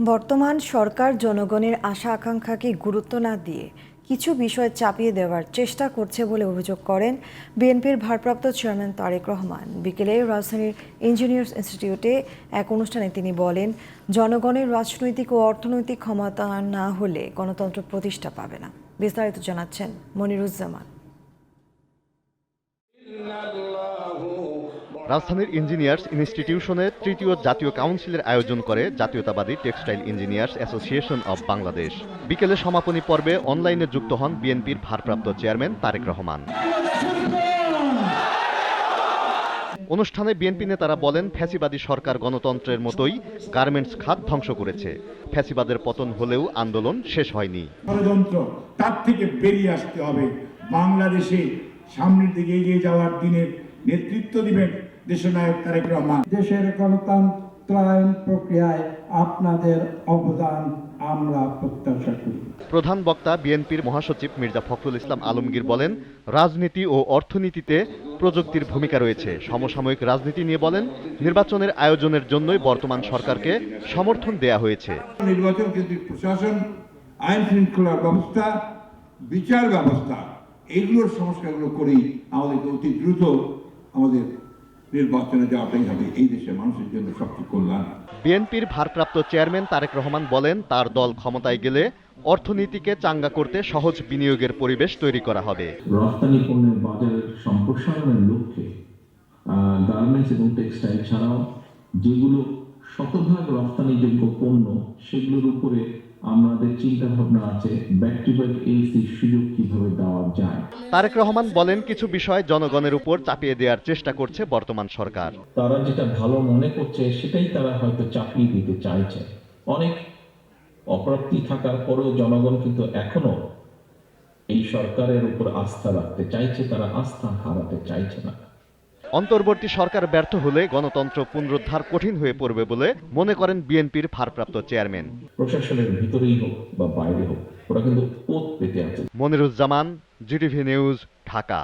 বর্তমান সরকার জনগণের আশা আকাঙ্ক্ষাকে গুরুত্ব না দিয়ে কিছু বিষয় চাপিয়ে দেওয়ার চেষ্টা করছে বলে অভিযোগ করেন বিএনপির ভারপ্রাপ্ত চেয়ারম্যান তারেক রহমান। বিকেলে রাজধানীর ইঞ্জিনিয়ার্স ইনস্টিটিউটে এক অনুষ্ঠানে তিনি বলেন, জনগণের রাজনৈতিক ও অর্থনৈতিক ক্ষমতা না হলে গণতন্ত্র প্রতিষ্ঠা পাবে না। বিস্তারিত জানাচ্ছেন মনিরুজ্জামান। রাজধানীর ইঞ্জিনিয়ার্স ইনস্টিটিউশনে তৃতীয় জাতীয় কাউন্সিলের আয়োজন করে জাতীয়তাবাদী textile engineers association of Bangladesh. বিকেলে সমাপনী পর্বে অনলাইনে যুক্ত হন বিএনপির ভারপ্রাপ্ত চেয়ারম্যান তারেক রহমান। অনুষ্ঠানে বিএনপি নেতারা বলেন, ফ্যাসিবাদী সরকার গণতন্ত্রের মতোই গার্মেন্টস খাত ধ্বংস করেছে। ফ্যাসিবাদের পতন হলেও আন্দোলন শেষ হয়নি। তার থেকে বেরিয়ে আসতে হবে। বাংলাদেশে সামনের দিকে এগিয়ে যাওয়ার দিনের নেতৃত্ব দিবেন দেশনায়ক তারেক রহমান। দেশের গণতন্ত্রায়ন প্রক্রিয়ায় আপনাদের অবদান আমরা প্রত্যাশা করি। প্রধান বক্তা বিএনপির মহাসচিব মির্জা ফখরুল ইসলাম আলমগীর বলেন রাজনীতি ও অর্থনীতিতে প্রযুক্তির ভূমিকা রয়েছে। সমসাময়িক রাজনীতি নিয়ে বলেন নির্বাচনের আয়োজনের জন্যই বর্তমান সরকারকে সমর্থন দেয়া হয়েছে। নির্বাচন কেন্দ্রিক প্রশাসন আইন শৃঙ্খলার ব্যবস্থা বিচার ব্যবস্থা এইগুলোর সংস্কারগুলো করেই আমাদেরকে অতি দ্রুত আমাদের নির্বাচনে যাওয়াটাই হবে এই দেশের মানুষের জন্য সবচেয়ে কল্যাণ। বিএনপির ভারপ্রাপ্ত চেয়ারম্যান তারেক রহমান বলেন তার দল ক্ষমতায় গেলে অর্থনীতিকে চাঙ্গা করতে সহজ বিনিয়োগের পরিবেশ তৈরি করা হবে। রপ্তানি পণ্যের বাজারের সম্প্রসারণের লক্ষ্যে গার্মেন্টস এবং টেক্সটাইল ছাড়াও যেগুলো শতভাগ রপ্তানিযোগ্য পণ্য সেগুলোর উপরে আমাদের চিন্তা ভাবনা আছে ব্যাক টু ব্যাক এলসির সুযোগ কীভাবে দেওয়া যায়? তারেক রহমান বলেন কিছু বিষয় জনগণের উপর চাপিয়ে দেওয়ার চেষ্টা করছে বর্তমান সরকার। তারা যেটা ভালো মনে করছে সেটাই তারা হয়তো চাপিয়ে দিতে চাইছে। অনেক অপ্রাপ্তি থাকার পরেও জনগণ কিন্তু এখনও এই সরকারের উপর আস্থা রাখতে চাইছে তারা আস্থা হারাতে চাইছে না। অন্তর্বর্তী সরকার ব্যর্থ হলে গণতন্ত্র পুনরুদ্ধার কঠিন হয়ে পড়বে বলে মনে করেন বিএনপির ভারপ্রাপ্ত চেয়ারম্যান। প্রশাসনের ভিতরেই হোক বা বাইরে হোক ওরা কিন্তু মনিরুজ্জামান জিটিভি নিউজ ঢাকা।